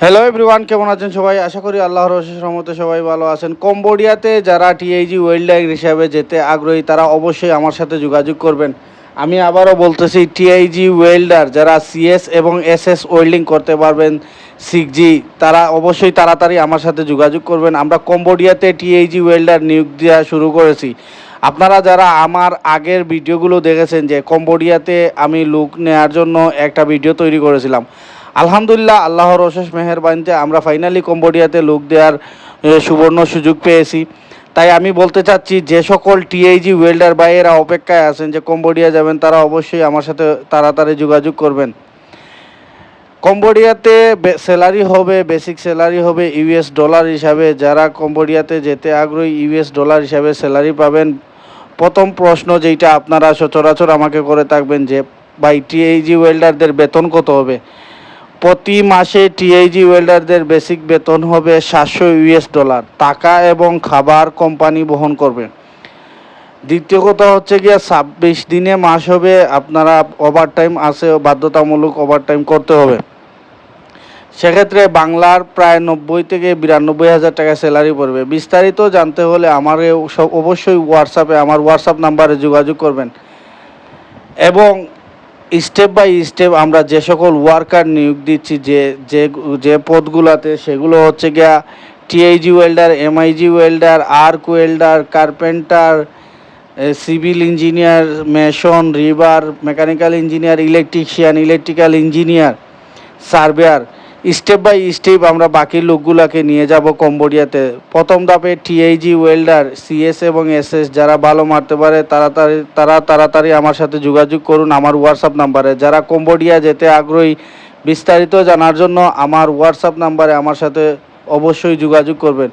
Hello everyone কেমন আছেন সবাই? আশা করি আল্লাহর রহমতে সবাই ভালো আছেন। কম্বোডিয়াতে যারা টিআইজি ওয়েল্ডার হিসাবে যেতে আগ্রহী, তারা অবশ্যই আমার সাথে যোগাযোগ করবেন। আমি আবারও বলতেছি টিআইজি ওয়েল্ডার যারা সিএস এবং এসএস ওয়েল্ডিং করতে পারবেন সিক্সজি তারা অবশ্যই তাড়াতাড়ি আমার সাথে যোগাযোগ করবেন। আমরা কম্বোডিয়াতে টিআইজি ওয়েল্ডার নিয়োগ দেওয়া শুরু করেছি। আপনারা যারা আমার আগের ভিডিওগুলো দেখেছেন যে কম্বোডিয়াতে আমি লুক নেওয়ার জন্য একটা ভিডিও তৈরি করেছিলাম আলহামদুলিল্লাহ, আল্লাহর অশেষ মেহেরবানিতে আমরা ফাইনালি কম্বোডিয়াতে লোক দেওয়ার সুবর্ণ সুযোগ পেয়েছি। তাই আমি বলতে চাচ্ছি, যে সকল টিএইজি ওয়েল্ডার ভাইয়েরা অপেক্ষায় আছেন যে কম্বোডিয়া যাবেন, তারা অবশ্যই আমার সাথে তাড়াতাড়ি যোগাযোগ করবেন। কম্বোডিয়াতে স্যালারি হবে বেসিক স্যালারি হবে ইউএস ডলার হিসাবে। যারা কম্বোডিয়াতে যেতে আগ্রহী ইউএস ডলার হিসাবে স্যালারি পাবেন। প্রথম প্রশ্ন যেইটা আপনারা সচরাচর আমাকে করে থাকবেন যে, ভাই টিএইজি ওয়েল্ডারদের বেতন কত হবে? প্রতি মাসে টিআইজি ওয়েল্ডারদের বেসিক বেতন হবে সাতশো ইউএস ডলার। টাকা এবং খাবার কোম্পানি বহন করবে। দ্বিতীয় কথা হচ্ছে গিয়ে ছাব্বিশ দিনে মাস হবে, আপনারা ওভার টাইম আছে, বাধ্যতামূলক ওভার টাইম করতে হবে। সেক্ষেত্রে বাংলার প্রায় নব্বই থেকে বিরানব্বই হাজার টাকা স্যালারি পড়বে। বিস্তারিত জানতে হলে আমার অবশ্যই হোয়াটসঅ্যাপে আমার হোয়াটসঅ্যাপ নাম্বারে যোগাযোগ করবেন। এবং স্টেপ বাই স্টেপ আমরা যে সকল ওয়ার্কার নিয়োগ দিচ্ছি, যে যে যে পদগুলোতে সেগুলো হচ্ছে গিয়া TIG welder MIG welder arc welder carpenter civil engineer mason river mechanical engineer electrician electrical engineer surveyor step by step আমরা বাকি লোকগুলোকে নিয়ে যাব কম্বোডিয়াতে। প্রথম ধাপে টিআইজি ওয়েল্ডার সিএস এবং এসএস যারা ভালো মারতে পারে তাড়াতাড়ি তারা তাড়াতাড়ি আমার সাথে যোগাযোগ করুন আমার হোয়াটসঅ্যাপ নাম্বারে। যারা কম্বোডিয়া যেতে আগ্রহী, বিস্তারিত জানার জন্য আমার হোয়াটসঅ্যাপ নাম্বারে আমার সাথে অবশ্যই যোগাযোগ করবেন।